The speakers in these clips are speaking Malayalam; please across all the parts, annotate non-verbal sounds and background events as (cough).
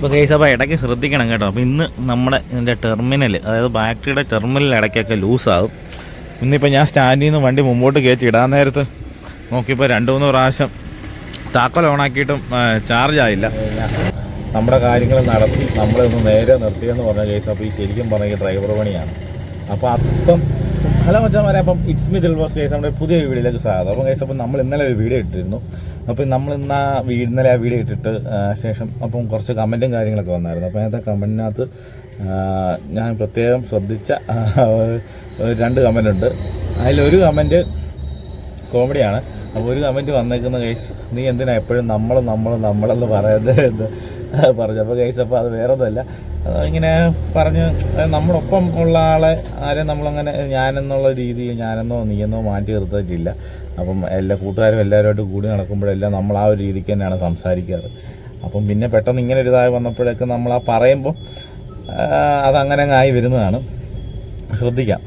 ഇപ്പോൾ കേസ് അപ്പോൾ ഇടയ്ക്ക് ശ്രദ്ധിക്കണം കേട്ടോ. അപ്പോൾ ഇന്ന് നമ്മുടെ ഇതിന്റെ ടെർമിനൽ അതായത് ബാറ്ററിയുടെ ടെർമിനൽ ഇടയ്ക്കൊക്കെ ലൂസാകും ഇന്നിപ്പോൾ ഞാൻ സ്റ്റാൻഡിൽ നിന്ന് വണ്ടി മുമ്പോട്ട് കയറ്റി ഇടാൻ നേരത്ത് നോക്കിയപ്പോൾ രണ്ട് മൂന്ന് പ്രാവശ്യം താക്കോൽ ഓണാക്കിയിട്ടും ചാർജ് ആയില്ല. നമ്മുടെ കാര്യങ്ങൾ നടത്തി നമ്മളൊന്ന് നേരെ നിർത്തിയെന്ന് പറഞ്ഞ കേസ് അപ്പോൾ ഈ ശരിക്കും പറഞ്ഞ ഡ്രൈവർ പണിയാണ്. അപ്പോൾ അപ്പം ഹലോ മച്ചാമാരെ അപ്പം ഇറ്റ്സ് മി ദിൽവാസ് കേസ് നമ്മുടെ പുതിയ വീഡിയോയിലേക്ക് സ്വാഗതം. അപ്പം കേസ് അപ്പം നമ്മൾ ഇന്നലെ ഒരു വീഡിയോ ഇട്ടിരുന്നു. അപ്പം നമ്മൾ ഇന്ന് ആ വീട് ഇന്നലെ ആ വീഡിയോ ഇട്ടിട്ട് ശേഷം അപ്പം കുറച്ച് കമന്റും കാര്യങ്ങളൊക്കെ വന്നായിരുന്നു. അപ്പോൾ അതിനകത്ത് കമന്റിനകത്ത് ഞാൻ പ്രത്യേകം ശ്രദ്ധിച്ച രണ്ട് കമന്റ് ഉണ്ട് അതിലൊരു കമന്റ് കോമഡിയാണ്. അപ്പോൾ ഒരു കമന്റ് വന്നേക്കുന്ന കേസ് നീ എന്തിനാ എപ്പോഴും നമ്മൾ നമ്മൾ നമ്മളെന്ന് പറയുന്നത്? എന്ന് പറഞ്ഞു അപ്പോൾ അത് വേറെ ഒന്നുമല്ല ഇങ്ങനെ പറഞ്ഞ് നമ്മളൊപ്പം ഉള്ള ആളെ ആരെ നമ്മളങ്ങനെ ഞാനെന്നുള്ള രീതിയിൽ ഞാനെന്നോ നീയെന്നോ മാറ്റി നിർത്തിയിട്ടില്ല. അപ്പം എല്ലാ കൂട്ടുകാരും എല്ലാവരുമായിട്ട് കൂടി നടക്കുമ്പോഴെല്ലാം നമ്മൾ ആ ഒരു രീതിക്ക് തന്നെയാണ് സംസാരിക്കാറ്. അപ്പം പിന്നെ പെട്ടെന്ന് ഇങ്ങനെ ഒരു ഇതായി വന്നപ്പോഴൊക്കെ നമ്മൾ ആ പറയുമ്പോൾ അതങ്ങനെ ആയി വരുന്നതാണ്. ശ്രദ്ധിക്കാം.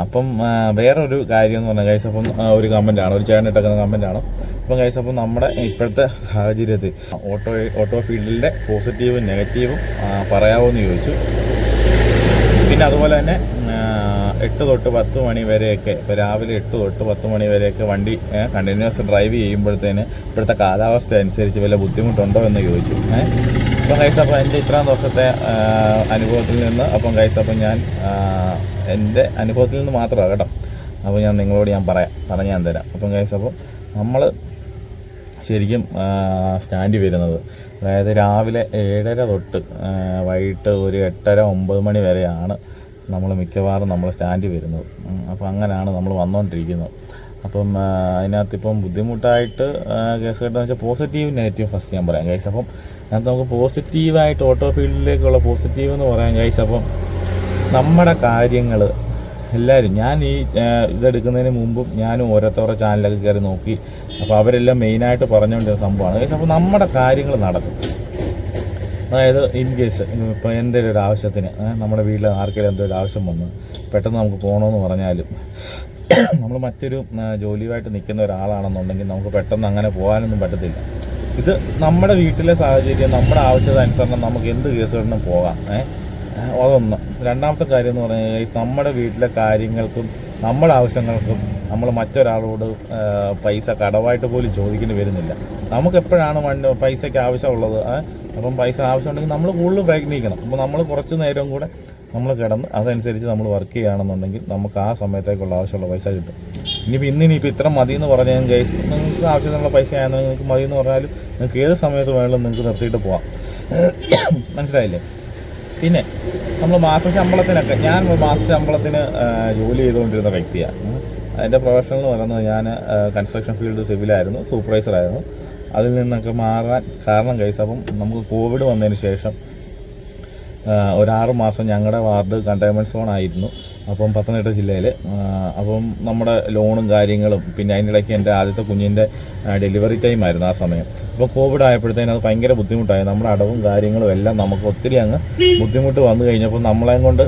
അപ്പം വേറെ വേറൊരു കാര്യം എന്ന് പറഞ്ഞാൽ ഗൈസ് അപ്പം ഒരു കമന്റ് ആണ്. ഒരു ചേട്ടൻ ഇട്ടേക്കുന്ന കമന്റ് ആണ്. അപ്പം ഗൈസ് അപ്പം നമ്മുടെ ഇപ്പോഴത്തെ സാഹചര്യത്തിൽ ഓട്ടോ ഓട്ടോ ഫീൽഡിന്റെ പോസിറ്റീവും നെഗറ്റീവും ആ, പറയാമോ എന്ന് ചോദിച്ചു. പിന്നെ അതുപോലെ തന്നെ എട്ട് തൊട്ട് പത്ത് മണി വരെയൊക്കെ ഇപ്പോൾ രാവിലെ എട്ട് തൊട്ട് പത്ത് മണി വരെയൊക്കെ വണ്ടി കണ്ടിന്യൂസ് ഡ്രൈവ് ചെയ്യുമ്പോഴത്തേന് ഇപ്പോഴത്തെ കാലാവസ്ഥ അനുസരിച്ച് വല്ല ബുദ്ധിമുട്ടുണ്ടോ എന്ന് ചോദിച്ചു. ഏഹ് അപ്പം കൈസ് അപ്പോൾ എന്റെ ഇത്രയും ദിവസത്തെ അനുഭവത്തിൽ നിന്ന് അപ്പം ഗൈസ് അപ്പം ഞാൻ എന്റെ അനുഭവത്തിൽ നിന്ന് മാത്രമാണ് കേട്ടോ. അപ്പോൾ ഞാൻ നിങ്ങളോട് ഞാൻ പറയാം. പറഞ്ഞു ഞാൻ തരാം. അപ്പം ഗൈസ് അപ്പം നമ്മൾ ശരിക്കും സ്റ്റാൻഡിൽ വരുന്നത്. അതായത് രാവിലെ ഏഴര തൊട്ട് വൈകിട്ട് ഒരു എട്ടര ഒമ്പത് മണി വരെയാണ് നമ്മൾ മിക്കവാറും നമ്മൾ സ്റ്റാൻഡിൽ വരുന്നത്. അപ്പോൾ അങ്ങനെയാണ് നമ്മൾ വന്നുകൊണ്ടിരിക്കുന്നത് അപ്പം അതിനകത്തിപ്പം ബുദ്ധിമുട്ടായിട്ട് കേസ് കേട്ടെന്ന് വെച്ചാൽ പോസിറ്റീവ് നെഗറ്റീവ് ഫസ്റ്റ് ഞാൻ പറയാം ഗൈസ് അപ്പം അതിനകത്ത് നമുക്ക് പോസിറ്റീവായിട്ട് ഓട്ടോ ഫീൽഡിലേക്കുള്ള പോസിറ്റീവ് എന്ന് പറയാൻ ഗൈസ് അപ്പം നമ്മുടെ കാര്യങ്ങൾ എല്ലാവരും ഞാൻ ഈ ഇതെടുക്കുന്നതിന് മുമ്പും ഞാനും ഓരോരുത്തരുടെ ചാനലൊക്കെ കയറി നോക്കി. അപ്പോൾ അവരെല്ലാം മെയിനായിട്ട് പറഞ്ഞുകൊണ്ടിരുന്ന സംഭവമാണ് ഗൈസ് അപ്പോൾ നമ്മുടെ കാര്യങ്ങൾ നടക്കും. അതായത് ഇൻ കേസ് ഇപ്പോൾ എന്തെങ്കിലും ഒരു ആവശ്യത്തിന് നമ്മുടെ വീട്ടിൽ ആർക്കെങ്കിലും എന്തെങ്കിലും ആവശ്യം വന്ന് പെട്ടെന്ന് നമുക്ക് പോകണമെന്ന് പറഞ്ഞാലും നമ്മൾ മറ്റൊരു ജോലിയുമായിട്ട് നിൽക്കുന്ന ഒരാളാണെന്നുണ്ടെങ്കിൽ നമുക്ക് പെട്ടെന്ന് അങ്ങനെ പോകാനൊന്നും പറ്റത്തില്ല. ഇത് നമ്മുടെ വീട്ടിലെ സാഹചര്യം നമ്മുടെ ആവശ്യത്തിനനുസരണം നമുക്ക് എന്ത് കേസുകളിലും പോകാം ഏഹ് അതൊന്ന്. രണ്ടാമത്തെ കാര്യം എന്ന് പറഞ്ഞു കഴിഞ്ഞാൽ നമ്മുടെ വീട്ടിലെ കാര്യങ്ങൾക്കും നമ്മുടെ ആവശ്യങ്ങൾക്കും നമ്മൾ മറ്റൊരാളോട് പൈസ കടവായിട്ട് പോലും ചോദിക്കേണ്ടി വരുന്നില്ല. നമുക്ക് എപ്പോഴാണ് വണ്ടി പൈസയ്ക്ക് ആവശ്യമുള്ളത്? അപ്പം പൈസ ആവശ്യമുണ്ടെങ്കിൽ നമ്മൾ കൂടുതൽ പ്രയത്നിക്കണം. അപ്പോൾ നമ്മൾ കുറച്ച് നേരം കൂടെ നമ്മൾ കിടന്ന് അതനുസരിച്ച് നമ്മൾ വർക്ക് ചെയ്യുകയാണെന്നുണ്ടെങ്കിൽ നമുക്ക് ആ സമയത്തേക്കുള്ള ആവശ്യമുള്ള പൈസ കിട്ടും. ഇനിയിപ്പോൾ ഇന്ന് ഇനിയിപ്പോൾ ഇത്ര മതി എന്ന് പറഞ്ഞാൽ ഗൈസ് നിങ്ങൾക്ക് ആവശ്യത്തിനുള്ള പൈസ ആണെന്ന് നിങ്ങൾക്ക് മതി എന്ന് പറഞ്ഞാലും നിങ്ങൾക്ക് ഏത് സമയത്ത് വേണമെങ്കിലും നിങ്ങൾക്ക് നിർത്തിയിട്ട് പോവാം. (coughs) മനസ്സിലായില്ലേ? പിന്നെ നമ്മൾ മാസ ശമ്പളത്തിനൊക്കെ ഞാൻ മാസ ശമ്പളത്തിന് ജോലി ചെയ്തുകൊണ്ടിരുന്ന വ്യക്തിയാണ്. എന്റെ പ്രൊഫഷണൽ എന്ന് പറയുന്നത് ഞാൻ കൺസ്ട്രക്ഷൻ ഫീൽഡ് സിവിലായിരുന്നു സൂപ്പർവൈസറായിരുന്നു അതിൽ നിന്നൊക്കെ മാറാൻ കാരണം കൈസ് അപ്പം നമുക്ക് കോവിഡ് വന്നതിന് ശേഷം ഒരാറ് മാസം ഞങ്ങളുടെ വാർഡ് കണ്ടെയ്ൻമെന്റ് സോൺ ആയിരുന്നു. അപ്പം പത്തനംതിട്ട ജില്ലയിൽ അപ്പം നമ്മുടെ ലോണും കാര്യങ്ങളും പിന്നെ അതിന്റെ ഇടയ്ക്ക് എന്റെ ആദ്യത്തെ കുഞ്ഞിന്റെ ഡെലിവറി ടൈം ആയിരുന്നു ആ സമയം. അപ്പോൾ കോവിഡ് ആയപ്പോഴത്തേനും അത് ഭയങ്കര ബുദ്ധിമുട്ടായി. നമ്മുടെ അടവും കാര്യങ്ങളും എല്ലാം നമുക്ക് ഒത്തിരി അങ്ങ് ബുദ്ധിമുട്ട് വന്നു കഴിഞ്ഞപ്പോൾ നമ്മളെയും കൊണ്ട്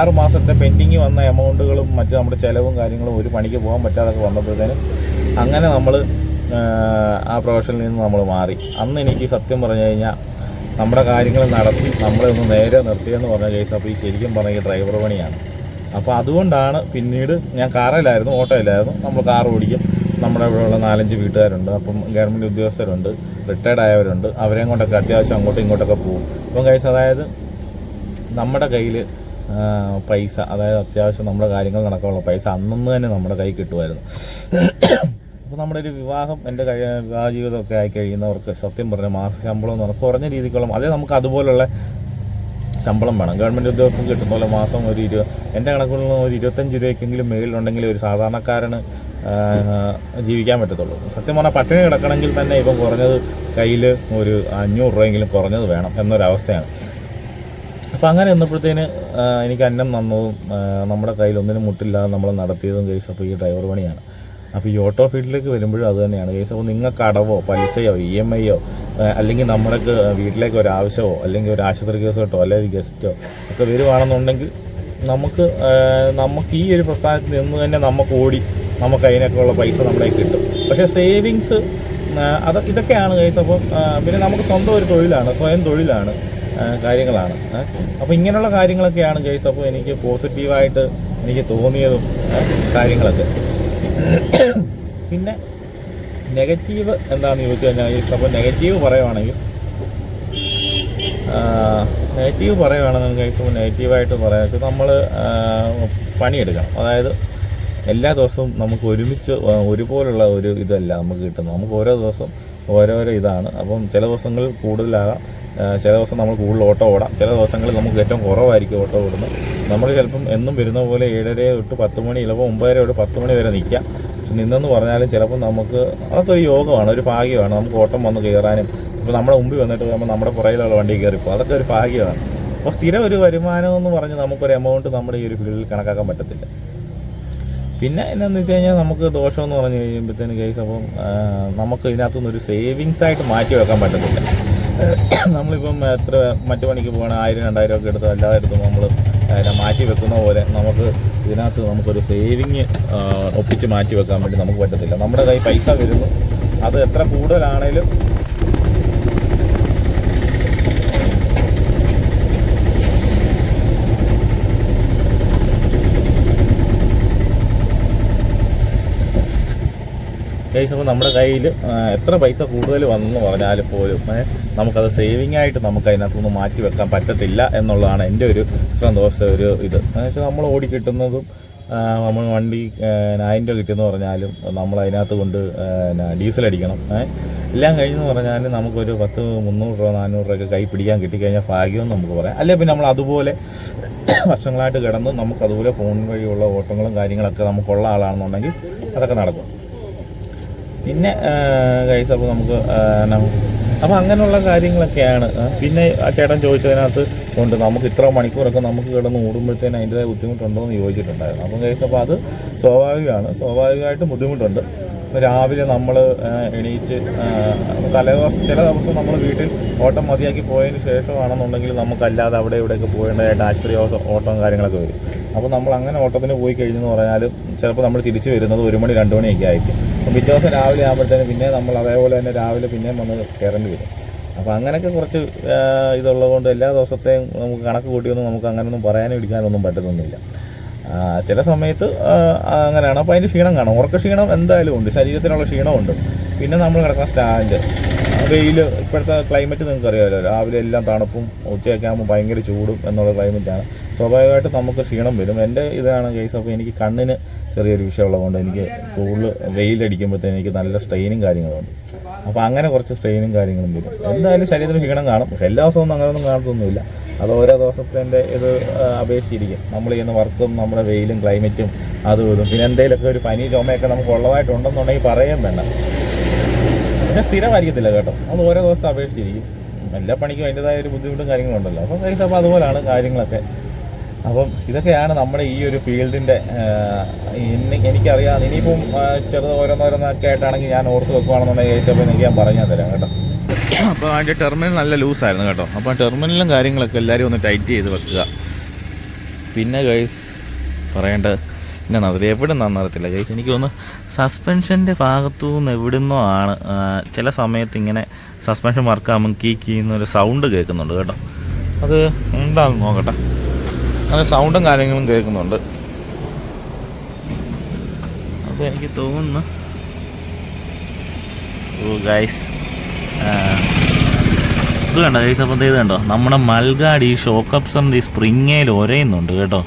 ഒരു മാസത്തെ പെൻഡിങ് വന്ന എമൗണ്ടുകളും മറ്റു നമ്മുടെ ചിലവും കാര്യങ്ങളും ഒരു പണിക്ക് പോകാൻ പറ്റാതൊക്കെ വന്നപ്പോഴത്തേനും അങ്ങനെ നമ്മൾ ആ പ്രൊഫഷനിൽ നിന്ന് നമ്മൾ മാറി. അന്ന് എനിക്ക് സത്യം പറഞ്ഞു കഴിഞ്ഞാൽ നമ്മുടെ കാര്യങ്ങൾ നടത്തി നമ്മളെ ഒന്ന് നേരെ നിർത്തിയെന്ന് പറഞ്ഞ കേസ് അപ്പോൾ ഈ ശരിക്കും പറഞ്ഞ ഡ്രൈവർ പണിയാണ്. അപ്പോൾ അതുകൊണ്ടാണ് പിന്നീട് ഞാൻ കാറിലായിരുന്നു ഓട്ടോയിലായിരുന്നു. നമ്മൾ കാർ ഓടിക്കും. നമ്മുടെ ഇവിടെയുള്ള നാലഞ്ച് വീട്ടുകാരുണ്ട്. അപ്പം ഗവൺമെന്റ് ഉദ്യോഗസ്ഥരുണ്ട് റിട്ടയർഡ് ആയവരുണ്ട്. അവരെയും കൊണ്ടൊക്കെ അത്യാവശ്യം അങ്ങോട്ടും ഇങ്ങോട്ടൊക്കെ പോകും. അപ്പം കൈസ് അതായത് നമ്മുടെ കയ്യിൽ പൈസ അതായത് അത്യാവശ്യം നമ്മുടെ കാര്യങ്ങൾ നടക്കാനുള്ള പൈസ അന്നു തന്നെ നമ്മുടെ കൈ കിട്ടുമായിരുന്നു. അപ്പോൾ നമ്മുടെ ഒരു വിവാഹം എന്റെ കഴി വിവാഹ ജീവിതമൊക്കെ ആയി കഴിയുന്നവർക്ക് സത്യം പറഞ്ഞാൽ മാസ ശമ്പളം എന്ന് പറഞ്ഞാൽ കുറഞ്ഞ രീതിക്കുള്ള അതേ നമുക്ക് അതുപോലുള്ള ശമ്പളം വേണം. ഗവൺമെന്റ് ഉദ്യോഗസ്ഥർ കിട്ടുന്ന പോലെ മാസം ഒരു ഇരുപത് എന്റെ കണക്കുകളിൽ നിന്ന് ഒരു ഇരുപത്തഞ്ച് രൂപയ്ക്കെങ്കിലും മേളിലുണ്ടെങ്കിൽ ഒരു സാധാരണക്കാരന് ജീവിക്കാൻ പറ്റത്തുള്ളൂ. സത്യം പറഞ്ഞാൽ പട്ടിണി കിടക്കണമെങ്കിൽ തന്നെ ഇപ്പം കുറഞ്ഞത് കയ്യിൽ ഒരു അഞ്ഞൂറ് രൂപയെങ്കിലും കുറഞ്ഞത് വേണം എന്നൊരവസ്ഥയാണ്. അപ്പോൾ അങ്ങനെ വന്നപ്പോഴത്തേന് എനിക്ക് അന്നം നന്നതും നമ്മുടെ കയ്യിൽ ഒന്നിനും മുട്ടില്ലാതെ നമ്മൾ നടത്തിയതും കേസ് അപ്പോൾ ഈ ഡ്രൈവർ പണിയാണ്. അപ്പോൾ ഈ ഓട്ടോ ഫീൽഡിലേക്ക് വരുമ്പോഴും അത് തന്നെയാണ്. കേസ് അപ്പോൾ നിങ്ങൾക്ക് അടവോ പലിശയോ ഇ എം ഐയോ അല്ലെങ്കിൽ നമ്മുടെ വീട്ടിലേക്ക് ഒരു ആവശ്യമോ അല്ലെങ്കിൽ ഒരു ആശുപത്രി കേസ് കേട്ടോ അല്ലെങ്കിൽ ഗസ്റ്റോ ഒക്കെ വരുവാണെന്നുണ്ടെങ്കിൽ നമുക്ക് നമുക്ക് ഈ ഒരു പ്രസ്ഥാനത്തിൽ നിന്ന് തന്നെ നമുക്ക് ഓടി നമുക്ക് അതിനൊക്കെ ഉള്ള പൈസ നമ്മുടെ കിട്ടും. പക്ഷേ സേവിങ്സ് അത് ഇതൊക്കെയാണ് കേസ് അപ്പം പിന്നെ നമുക്ക് സ്വന്തം ഒരു തൊഴിലാണ് സ്വയം തൊഴിലാണ് കാര്യങ്ങളാണ്. അപ്പോൾ ഇങ്ങനെയുള്ള കാര്യങ്ങളൊക്കെയാണ് കേസ് അപ്പോൾ എനിക്ക് പോസിറ്റീവായിട്ട് എനിക്ക് തോന്നിയതും കാര്യങ്ങളൊക്കെ. പിന്നെ നെഗറ്റീവ് എന്താണെന്ന് ചോദിച്ചു കഴിഞ്ഞാൽ ഇപ്പോൾ നെഗറ്റീവ് പറയുവാണെങ്കിൽ നെഗറ്റീവ് പറയുകയാണെന്ന് കഴിച്ചപ്പോൾ നെഗറ്റീവായിട്ട് പറയാം. വെച്ചാൽ നമ്മൾ പണിയെടുക്കണം. അതായത് എല്ലാ ദിവസവും നമുക്ക് ഒരുമിച്ച് ഒരുപോലുള്ള ഒരു ഇതല്ല നമുക്ക് കിട്ടുന്നത്. നമുക്ക് ഓരോ ദിവസം ഓരോരോ ഇതാണ്. അപ്പം ചില ദിവസങ്ങൾ കൂടുതലാകാം. ചില ദിവസം നമ്മൾ കൂടുതൽ ഓട്ടോ ഓടാം. ചില ദിവസങ്ങളിൽ നമുക്ക് ഏറ്റവും കുറവായിരിക്കും ഓട്ടോ ഓടുന്നത്. നമ്മൾ ചിലപ്പം എന്നും വരുന്ന പോലെ ഏഴര തൊട്ട് പത്ത് മണി ചിലപ്പോൾ ഒമ്പതര തൊട്ട് പത്ത് മണി വരെ നിൽക്കാം. നിന്നെന്ന് പറഞ്ഞാലും ചിലപ്പോൾ നമുക്ക് അതൊരു യോഗമാണ് ഒരു ഭാഗ്യമാണ്. നമുക്ക് ഓട്ടം വന്ന് കയറാനും ഇപ്പോൾ നമ്മുടെ മുമ്പിൽ വന്നിട്ട് നമ്മൾ നമ്മുടെ പുറയിലുള്ള വണ്ടി കയറിപ്പോൾ അതൊക്കെ ഒരു ഭാഗ്യമാണ്. അപ്പോൾ സ്ഥിരം ഒരു വരുമാനം എന്ന് പറഞ്ഞ് നമുക്കൊരു എമൗണ്ട് നമ്മുടെ ഈ ഒരു ഫീൽഡിൽ കണക്കാക്കാൻ പറ്റത്തില്ല. പിന്നെ എന്നാന്ന് വെച്ച് കഴിഞ്ഞാൽ നമുക്ക് എന്ന് പറഞ്ഞു കഴിയുമ്പോഴത്തേന് കേസ് അപ്പം നമുക്ക് ഇതിനകത്തുനിന്ന് ഒരു സേവിങ്സ് ആയിട്ട് മാറ്റി വെക്കാൻ പറ്റത്തില്ല. നമ്മളിപ്പം എത്ര മറ്റു പണിക്ക് പോകണം ആയിരം രണ്ടായിരം ഒക്കെ എടുത്ത് എല്ലായിടത്തും നമ്മൾ മാറ്റി വെക്കുന്ന പോലെ നമുക്ക് ഇതിനകത്ത് നമുക്കൊരു സേവിങ് ഒപ്പിച്ച് മാറ്റി വെക്കാൻ വേണ്ടി നമുക്ക് പറ്റത്തില്ല. നമ്മുടെ കൈ പൈസ വരുന്നു. അത് എത്ര കൂടുതലാണേലും കേസ് അപ്പോൾ നമ്മുടെ കയ്യിൽ എത്ര പൈസ കൂടുതൽ വന്നെന്ന് പറഞ്ഞാൽ പോലും നമുക്കത് സേവിങ് ആയിട്ട് നമുക്ക് അതിനകത്തുനിന്ന് മാറ്റി വെക്കാൻ പറ്റത്തില്ല എന്നുള്ളതാണ് എന്റെ ഒരു ഇത്രയും ദിവസത്തെ ഒരു ഇത്. എന്ന് വെച്ചാൽ നമ്മൾ ഓടി കിട്ടുന്നതും നമ്മൾ വണ്ടി ആയിരം രൂപ കിട്ടിയെന്ന് പറഞ്ഞാലും നമ്മൾ അതിനകത്ത് കൊണ്ട് ഡീസൽ അടിക്കണം എല്ലാം കഴിഞ്ഞെന്ന് പറഞ്ഞാൽ നമുക്കൊരു പത്ത് മുന്നൂറ് രൂപ നാനൂറ് രൂപയൊക്കെ കൈ പിടിക്കാൻ കിട്ടിക്കഴിഞ്ഞാൽ ഭാഗ്യമെന്ന് നമുക്ക് പറയാം. അല്ലെങ്കിൽ പിന്നെ നമ്മൾ അതുപോലെ വർഷങ്ങളായിട്ട് കിടന്ന് നമുക്ക് അതുപോലെ ഫോൺ വഴിയുള്ള ഓട്ടങ്ങളും കാര്യങ്ങളൊക്കെ നമുക്കുള്ള ആളാണെന്നുണ്ടെങ്കിൽ അതൊക്കെ നടക്കും. പിന്നെ ഗൈസ് അപ്പോൾ നമുക്ക് അപ്പോൾ അങ്ങനെയുള്ള കാര്യങ്ങളൊക്കെയാണ്. പിന്നെ ആ ചേട്ടൻ ചോദിച്ചതിനകത്ത് ഉണ്ട് നമുക്ക് ഇത്ര മണിക്കൂറൊക്കെ നമുക്ക് കിടന്ന് ഓടുമ്പോഴത്തേന് അതിന്റെതായ ബുദ്ധിമുട്ടുണ്ടോ എന്ന് ചോദിച്ചിട്ടുണ്ടായിരുന്നു. അപ്പം ഗൈസ് അപ്പോൾ അത് സ്വാഭാവികമാണ്. സ്വാഭാവികമായിട്ടും ബുദ്ധിമുട്ടുണ്ട്. രാവിലെ നമ്മൾ എണീച്ച് തലേദിവസം ചില ദിവസം നമ്മൾ വീട്ടിൽ ഓട്ടം മതിയാക്കി പോയതിന് ശേഷമാണെന്നുണ്ടെങ്കിൽ നമുക്കല്ലാതെ അവിടെ ഇവിടെയൊക്കെ പോകേണ്ടതായിട്ട് ആശ്രയ ഓട്ടം കാര്യങ്ങളൊക്കെ വരും. അപ്പോൾ നമ്മൾ അങ്ങനെ ഓട്ടത്തിന് പോയി കഴിഞ്ഞെന്ന് പറഞ്ഞാലും ചിലപ്പോൾ നമ്മൾ തിരിച്ചു വരുന്നത് ഒരു മണി രണ്ട് മണിയൊക്കെ ആയിരിക്കും. പിറ്റേ ദിവസം രാവിലെ ആകുമ്പോഴത്തേന് പിന്നെ നമ്മൾ അതേപോലെ തന്നെ രാവിലെ പിന്നെയും വന്ന് കയറേണ്ടി വരും. അപ്പോൾ അങ്ങനെയൊക്കെ കുറച്ച് ഇതുള്ളതുകൊണ്ട് എല്ലാ ദിവസത്തെയും നമുക്ക് കണക്ക് കൂട്ടിയൊന്നും നമുക്ക് അങ്ങനെയൊന്നും പറയാനും ഇടിക്കാനൊന്നും പറ്റുന്നൊന്നുമില്ല ചില സമയത്ത് അങ്ങനെയാണ്. അപ്പോൾ അതിന്റെ ക്ഷീണം കാണും. ഉറക്ക ക്ഷീണം എന്തായാലും ഉണ്ട്. ശരീരത്തിനുള്ള ക്ഷീണമുണ്ട്. പിന്നെ നമ്മൾ കിടക്കുന്ന സ്റ്റാൻഡ് വെയിൽ ഇപ്പോഴത്തെ ക്ലൈമറ്റ് നിങ്ങൾക്ക് അറിയാമല്ലോ രാവിലെ എല്ലാം തണുപ്പും ഉച്ചയൊക്കെ ആകുമ്പോൾ ഭയങ്കര ചൂടും എന്നുള്ള ക്ലൈമറ്റാണ് സ്വാഭാവികമായിട്ട് നമുക്ക് ക്ഷീണം വരും. എന്റെ ഇതാണ് കേസ് അപ്പോൾ എനിക്ക് കണ്ണിന് ചെറിയൊരു വിഷയമുള്ളതുകൊണ്ട് എനിക്ക് കൂടുതൽ വെയിലടിക്കുമ്പോഴത്തേന് എനിക്ക് നല്ല സ്ട്രെയിനും കാര്യങ്ങളുണ്ട് അപ്പോൾ അങ്ങനെ കുറച്ച് സ്ട്രെയിനും കാര്യങ്ങളും വരും. എന്തായാലും ശരീരത്തിന് ക്ഷീണം കാണും. പക്ഷെ എല്ലാ ദിവസവും അങ്ങനെയൊന്നും കാണത്തൊന്നുമില്ല. അത് ഓരോ ദിവസത്തിന്റെ ഇത് അപേക്ഷിച്ചിരിക്കും. നമ്മൾ ചെയ്യുന്ന വർക്കും നമ്മുടെ വെയിലും ക്ലൈമറ്റും അതും ഇതും. പിന്നെ എന്തെങ്കിലുമൊക്കെ ഒരു പനി ചുമയൊക്കെ നമുക്ക് ഉള്ളതായിട്ടുണ്ടെന്നുണ്ടെങ്കിൽ പറയാൻ വേണ്ട. പിന്നെ സ്ഥിരമായിരിക്കത്തില്ല കേട്ടോ. അത് ഓരോ ദിവസത്തെ അപേക്ഷിച്ചിരിക്കും. എല്ലാ പണിക്കും അതിന്റെതായ ഒരു ബുദ്ധിമുട്ടും കാര്യങ്ങളുണ്ടല്ലോ അപ്പം ഗൈസ് അപ്പോൾ അതുപോലെയാണ് കാര്യങ്ങളൊക്കെ. അപ്പം ഇതൊക്കെയാണ് നമ്മുടെ ഈ ഒരു ഫീൽഡിന്റെ എനിക്കറിയാം. ഇനിയിപ്പം ചെറുത് ഓരോന്നോരോന്നൊക്കെ ആയിട്ടാണെങ്കിൽ ഞാൻ ഓർത്ത് വെക്കുവാണെന്നുണ്ടെങ്കിൽ ഗൈസ് അപ്പോൾ എനിക്ക് ഞാൻ പറഞ്ഞു തരാം കേട്ടോ. അപ്പോൾ അതിന്റെ ടെർമിനൽ നല്ല ലൂസായിരുന്നു കേട്ടോ. അപ്പോൾ ടെർമിനലും കാര്യങ്ങളൊക്കെ എല്ലാവരും ഒന്ന് ടൈറ്റ് ചെയ്ത് വെക്കുക. പിന്നെ ഗൈസ് പറയേണ്ടത് പിന്നെ അതിൽ എവിടെ നിന്നാന്ന് അറിയത്തില്ല. എനിക്ക് തോന്നുന്നു സസ്പെൻഷന്റെ ഭാഗത്തു നിന്ന് എവിടുന്നോ ആണ് ചില സമയത്ത് ഇങ്ങനെ സസ്പെൻഷൻ വർക്കാകുമ്പോൾ കീ കീന്നൊരു സൗണ്ട് കേൾക്കുന്നുണ്ട് കേട്ടോ. അത് എന്താണെന്ന് നോക്കട്ടെ. അങ്ങനെ സൗണ്ടും കാര്യങ്ങളും കേൾക്കുന്നുണ്ട്. അപ്പോൾ എനിക്ക് തോന്നുന്നു ഓ ഗൈസ് ഇത് കണ്ടോ? ഗൈസ് അപ്പം ഇത് കണ്ടോ? നമ്മുടെ മൽഗാടി ഈ ഷോക്ക് അപ്സറിന്റെ ഈ സ്പ്രിങ്ങയിൽ ഒരയുന്നുണ്ട് കേട്ടോ.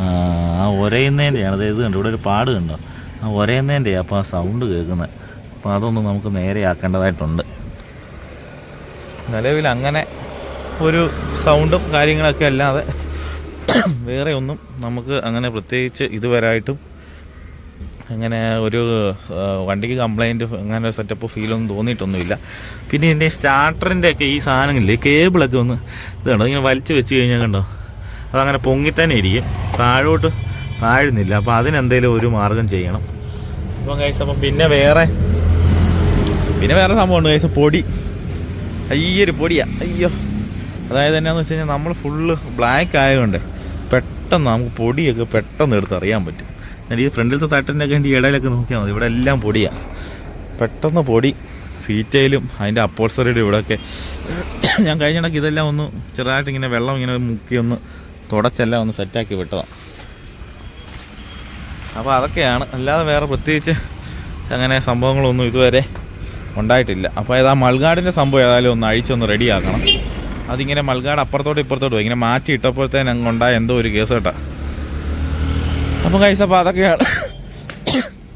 ആ ഒരയുന്നതിന്റെയാണ് അത് ഇത് കണ്ടോ ഇവിടെ ഒരു പാട് കണ്ടോ? ആ ഒരയുന്നതിന്റെ അപ്പോൾ ആ സൗണ്ട് കേൾക്കുന്നത് അപ്പോൾ അതൊന്നും നമുക്ക് നേരെയാക്കേണ്ടതായിട്ടുണ്ട്. നിലവിൽ അങ്ങനെ ഒരു സൗണ്ടും കാര്യങ്ങളൊക്കെ അല്ലാതെ വേറെ ഒന്നും നമുക്ക് അങ്ങനെ പ്രത്യേകിച്ച് ഇതുവരായിട്ടും അങ്ങനെ ഒരു വണ്ടിക്ക് കംപ്ലൈന്റ് അങ്ങനെ ഒരു സെറ്റപ്പ് ഫീലൊന്നും തോന്നിയിട്ടൊന്നുമില്ല. പിന്നെ ഇതിന്റെ സ്റ്റാർട്ടറിന്റെ ഒക്കെ ഈ സാധനങ്ങളില്ലേ കേബിളൊക്കെ ഒന്ന് ഇത് കണ്ടോ ഇങ്ങനെ വലിച്ചു വെച്ച് കഴിഞ്ഞാൽ കണ്ടോ? അതങ്ങനെ പൊങ്ങിത്തന്നെ ഇരിക്കും. താഴോട്ട് താഴുന്നില്ല. അപ്പോൾ അതിനെന്തെങ്കിലും ഒരു മാർഗം ചെയ്യണം. അപ്പം കഴിച്ച അപ്പം പിന്നെ വേറെ പിന്നെ വേറെ സംഭവമുണ്ട് കഴിച്ച പൊടി. അയ്യൊരു പൊടിയാ. അയ്യോ. അതായത് എന്നാന്ന് വെച്ച് കഴിഞ്ഞാൽ നമ്മൾ ഫുള്ള് ബ്ലാക്ക് ആയതുകൊണ്ട് പെട്ടെന്ന് നമുക്ക് പൊടിയൊക്കെ പെട്ടെന്ന് എടുത്ത് അറിയാൻ പറ്റും. എന്നാൽ ഈ ഫ്രണ്ടിലത്തെ തട്ടിന്റെ ഒക്കെ ഈ ഇടയിലൊക്കെ നോക്കിയാൽ മതി. ഇവിടെ എല്ലാം പൊടിയാണ് പെട്ടെന്ന് പൊടി സീറ്റയിലും അതിന്റെ അപ്പോൾസറിയുടെ ഇവിടെയൊക്കെ. ഞാൻ കഴിഞ്ഞിടയ്ക്ക് ഇതെല്ലാം ഒന്ന് ചെറുതായിട്ട് ഇങ്ങനെ വെള്ളം ഇങ്ങനെ മുക്കി ഒന്ന് തുടച്ചെല്ലാം ഒന്ന് സെറ്റാക്കി വിട്ടതാണ് അപ്പോൾ അതൊക്കെയാണ്. അല്ലാതെ വേറെ പ്രത്യേകിച്ച് അങ്ങനെ സംഭവങ്ങളൊന്നും ഇതുവരെ ഉണ്ടായിട്ടില്ല. അപ്പോൾ ഏതാ മൾഗാടിന്റെ സംഭവം ഏതായാലും ഒന്ന് അഴിച്ചൊന്ന് റെഡിയാക്കണം അതിങ്ങനെ മൾഗാട് അപ്പുറത്തോട്ട് ഇപ്പുറത്തോട്ട് ഇങ്ങനെ മാറ്റി ഇട്ടപ്പോഴത്തേന് അങ്ങ് ഉണ്ടായ എന്തോ ഒരു കേസ് കേട്ടോ. അപ്പോൾ കൈസ് അപ്പോൾ അതൊക്കെയാണ്.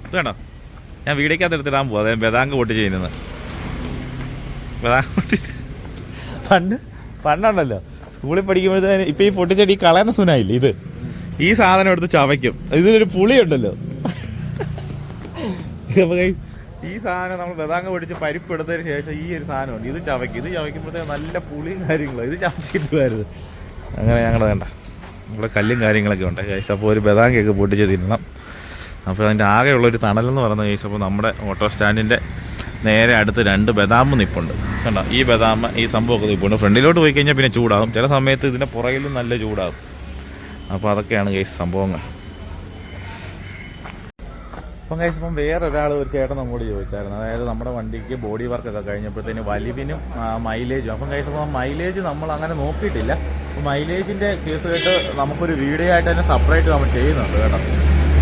ഇത് ഞാൻ വീടേക്കകത്ത് എടുത്തിടാൻ പോവാ. അതേ ബദാങ്ക് പൊട്ടി ചെയ്യുന്നത്. ബദാങ്ക് പൊട്ടി പണ്ട് പണ്ടുണ്ടല്ലോ. സ്കൂളിൽ പഠിക്കുമ്പോഴത്തേന് ഇപ്പം ഈ പൊട്ടിച്ചെടി കളയുന്ന സുനായില്ലേ ഇത്? ഈ സാധനം എടുത്ത് ചവയ്ക്കും. ഇതിലൊരു പുളി ഉണ്ടല്ലോ ഈ സാധനം നമ്മൾ ബദാങ്ങ പൊടിച്ച് പരിപ്പ് എടുത്തതിന് ശേഷം ഈ ഒരു സാധനമുണ്ട് ഇത് ചവയ്ക്കും. ഇത് ചവയ്ക്കുമ്പോഴത്തേക്ക് നല്ല പുളിയും കാര്യങ്ങളും. ഇത് ചവച്ചിട്ടുമായിരുന്നു അങ്ങനെ ഞങ്ങളുടെ വേണ്ട ഇവിടെ കല്ലും കാര്യങ്ങളൊക്കെ ഉണ്ട്. ഗൈസ് അപ്പോൾ ഒരു ബദാങ്ങയൊക്കെ പൊട്ടിച്ച് തിന്നണം. അപ്പോൾ അതിന്റെ ആകെയുള്ളൊരു തണലെന്ന് പറയുന്നത് കഴിച്ചപ്പോൾ അപ്പോൾ നമ്മുടെ ഓട്ടോ സ്റ്റാൻഡിന്റെ നേരെ അടുത്ത് രണ്ട് ബദാം നിപ്പുണ്ട്. കണ്ടോ? ഈ ബദാം ഈ സംഭവമൊക്കെ നിപ്പുണ്ട്. ഫ്രണ്ടിലോട്ട് പോയി കഴിഞ്ഞാൽ പിന്നെ ചൂടാകും. ചില സമയത്ത് ഇതിന്റെ പുറകിലും നല്ല ചൂടാകും. അപ്പോൾ അതൊക്കെയാണ് ഗൈസ് സംഭവങ്ങൾ. അപ്പം കഴിച്ച് ഇപ്പം വേറൊരാൾ ഒരു ചേട്ടൻ നമ്മോട് ചോദിച്ചായിരുന്നു. അതായത് നമ്മുടെ വണ്ടിക്ക് ബോഡി വർക്കൊക്കെ കഴിഞ്ഞപ്പോഴത്തേന് വലിവിനും മൈലേജും അപ്പം കഴിച്ച് അപ്പം മൈലേജ് നമ്മൾ അങ്ങനെ നോക്കിയിട്ടില്ല. മൈലേജിന്റെ കേസ് കേട്ട് നമുക്കൊരു വീഡിയോ ആയിട്ട് തന്നെ സെപ്പറേറ്റ് നമ്മൾ ചെയ്യുന്നുണ്ട് കേട്ടോ.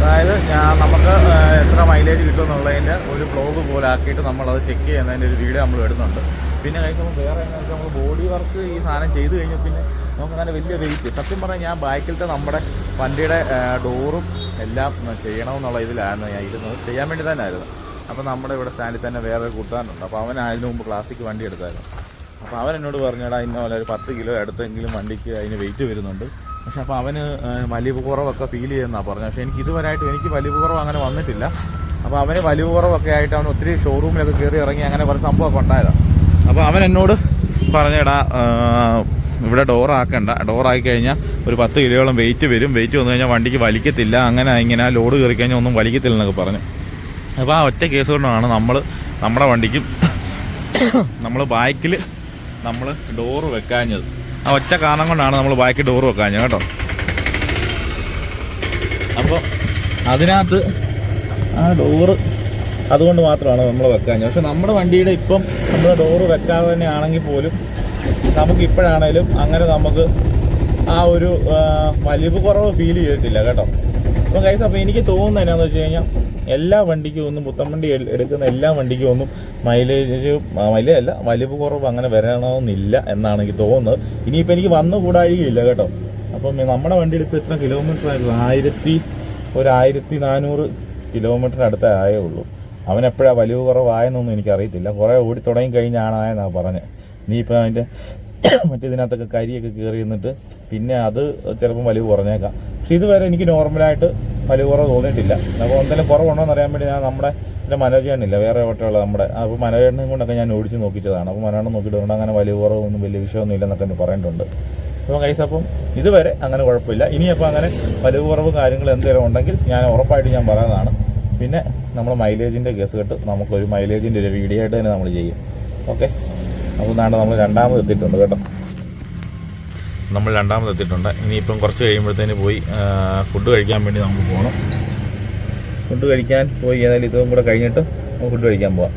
അതായത് നമുക്ക് എത്ര മൈലേജ് കിട്ടും എന്നുള്ളതിന്റെ ഒരു ബ്ലോഗ് പോലെ ആക്കിയിട്ട് നമ്മളത് ചെക്ക് ചെയ്യുന്നതിന്റെ ഒരു വീഡിയോ നമ്മൾ ഇടുന്നുണ്ട്. പിന്നെ കഴിക്കുമ്പോൾ വേറെ എന്താ നമ്മൾ ബോഡി വർക്ക് ഈ സാധനം ചെയ്ത് കഴിഞ്ഞാൽ പിന്നെ നമുക്ക് അങ്ങനെ വലിയ വെയിറ്റ് സത്യം പറഞ്ഞാൽ ഞാൻ ബാക്കിലത്തെ നമ്മുടെ വണ്ടിയുടെ ഡോറും എല്ലാം ചെയ്യണമെന്നുള്ള ഇതിലായിരുന്നു ഞാൻ ഇരുന്നത്. ചെയ്യാൻ വേണ്ടി തന്നെ ആയിരുന്നു അപ്പോൾ നമ്മുടെ ഇവിടെ സ്റ്റാൻഡിൽ തന്നെ വേറെ കൂട്ടാനുണ്ട് അപ്പോൾ അവൻ അതിന് മുമ്പ് ക്ലാസ്സിക്ക് വണ്ടി എടുത്തായിരുന്നു. അപ്പോൾ അവൻ എന്നോട് പറഞ്ഞടാ ഇന്ന പോലെ ഒരു പത്ത് കിലോ എടുത്തെങ്കിലും വണ്ടിക്ക് അതിന് വെയിറ്റ് വരുന്നുണ്ട്. പക്ഷെ അപ്പോൾ അവന് വലിവ് കുറവൊക്കെ ഫീൽ ചെയ്യുന്നതാണ് പറഞ്ഞത്. പക്ഷേ എനിക്ക് ഇതുവരായിട്ടും എനിക്ക് വലിവ് കുറവ് അങ്ങനെ വന്നിട്ടില്ല. അപ്പോൾ അവന് വലിവ് കുറവൊക്കെ ആയിട്ട് അവൻ ഒത്തിരി ഷോറൂമിലൊക്കെ കയറി ഇറങ്ങി അങ്ങനെ കുറേ സംഭവമൊക്കെ ഉണ്ടായതാണ് അപ്പോൾ അവൻ എന്നോട് പറഞ്ഞടാ ഇവിടെ ഡോർ ഡോറാക്കി കഴിഞ്ഞാൽ ഒരു പത്ത് കിലോയോളം വെയിറ്റ് വരും. വെയിറ്റ് വന്നു കഴിഞ്ഞാൽ വണ്ടിക്ക് വലിക്കത്തില്ല. അങ്ങനെ ഇങ്ങനെ ലോഡ് കയറി കഴിഞ്ഞാൽ ഒന്നും വലിക്കത്തില്ല എന്നൊക്കെ പറഞ്ഞു. അപ്പോൾ ആ ഒറ്റ കേസ് കൊണ്ടാണ് നമ്മൾ നമ്മുടെ വണ്ടിക്കും നമ്മൾ ബാക്കിൽ നമ്മൾ ഡോറ് വെക്കാഞ്ഞത്. ആ ഒറ്റ കാരണം കൊണ്ടാണ് നമ്മൾ ബാക്കി ഡോർ വെക്കാൻ കേട്ടോ. അപ്പോൾ അതിനകത്ത് ആ ഡോറ് അതുകൊണ്ട് മാത്രമാണ് നമ്മൾ വെക്കാഞ്ഞത്. പക്ഷെ നമ്മുടെ വണ്ടിയുടെ ഇപ്പം നമ്മൾ ഡോറ് വെക്കാതെ തന്നെ ആണെങ്കിൽ പോലും നമുക്ക് ഇപ്പോഴാണേലും അങ്ങനെ നമുക്ക് ആ ഒരു വലിവ് കുറവ് ഫീൽ ചെയ്തിട്ടില്ല കേട്ടോ. അപ്പം കൈസ് അപ്പോൾ എനിക്ക് തോന്നുന്നത് എന്നാന്ന് വെച്ച് കഴിഞ്ഞാൽ എല്ലാ വണ്ടിക്കും ഒന്നും പുത്തൻ വണ്ടി എടുക്കുന്ന എല്ലാ വണ്ടിക്കും ഒന്നും മൈലേജ് മൈലേജ് അല്ല വലിവ് കുറവ് അങ്ങനെ വരണമെന്നില്ല എന്നാണ് എനിക്ക് തോന്നുന്നത്. ഇനിയിപ്പോൾ എനിക്ക് വന്നു കൂടാഴികയില്ല കേട്ടോ. അപ്പം നമ്മുടെ വണ്ടി ഇപ്പോൾ എത്ര കിലോമീറ്റർ ആയിരുന്നു? ആയിരത്തി ഒരു ആയിരത്തി നാനൂറ് കിലോമീറ്റർ അടുത്തേ ആയേ ഉള്ളൂ അവൻ എപ്പോഴാണ് വലിവ് കുറവായെന്നൊന്നും എനിക്കറിയത്തില്ല. കുറേ ഓടി തുടങ്ങി കഴിഞ്ഞാണ് ആയെന്നാണ് പറഞ്ഞത് ഇനിയിപ്പോൾ അതിന്റെ മറ്റേ ഇതിനകത്തൊക്കെ കരിയൊക്കെ കയറി നിന്നിട്ട് പിന്നെ അത് ചിലപ്പം വലിവ് കുറഞ്ഞേക്കാം. പക്ഷെ ഇതുവരെ എനിക്ക് നോർമലായിട്ട് വലിവ് കുറവ് തോന്നിയിട്ടില്ല. അപ്പോൾ എന്തെങ്കിലും കുറവുണ്ടോ എന്ന് അറിയാൻ വേണ്ടി ഞാൻ നമ്മുടെ എന്റെ മനോജേണില്ല വേറെ ഓട്ടമുള്ള നമ്മുടെ അപ്പോൾ മനോജേണ്ണെ കൊണ്ടൊക്കെ ഞാൻ ഓടിച്ച് നോക്കിച്ചതാണ്. അപ്പോൾ മനോജ് നോക്കിയിട്ടുണ്ട് അങ്ങനെ വലിയ കുറവൊന്നും വലിയ വിഷയമൊന്നും ഇല്ലെന്നൊക്കെ എന്നെ പറയുന്നുണ്ട്. അപ്പം കൈസ് അപ്പം ഇതുവരെ അങ്ങനെ കുഴപ്പമില്ല. ഇനിയപ്പോൾ അങ്ങനെ വലിയ കുറവ് കാര്യങ്ങൾ എന്തെങ്കിലും ഉണ്ടെങ്കിൽ ഞാൻ ഉറപ്പായിട്ട് ഞാൻ പറയുന്നതാണ്. പിന്നെ നമ്മൾ മൈലേജിന്റെ കേസ് കേട്ട് നമുക്കൊരു മൈലേജിന്റെ ഒരു വീഡിയോ ആയിട്ട് തന്നെ നമ്മൾ ചെയ്യും. ഓക്കെ? അപ്പോൾ നാണ്ട് നമ്മൾ രണ്ടാമത് എത്തിയിട്ടുണ്ട് കേട്ടോ. നമ്മൾ രണ്ടാമത് എത്തിയിട്ടുണ്ട് ഇനിയിപ്പം കുറച്ച് കഴിയുമ്പോഴത്തേന് പോയി ഫുഡ് കഴിക്കാൻ വേണ്ടി നമുക്ക് പോകണം ഫുഡ് കഴിക്കാൻ പോയി ഏതായാലും ഇതും കൂടെ കഴിഞ്ഞിട്ട് ഫുഡ് കഴിക്കാൻ പോവാം.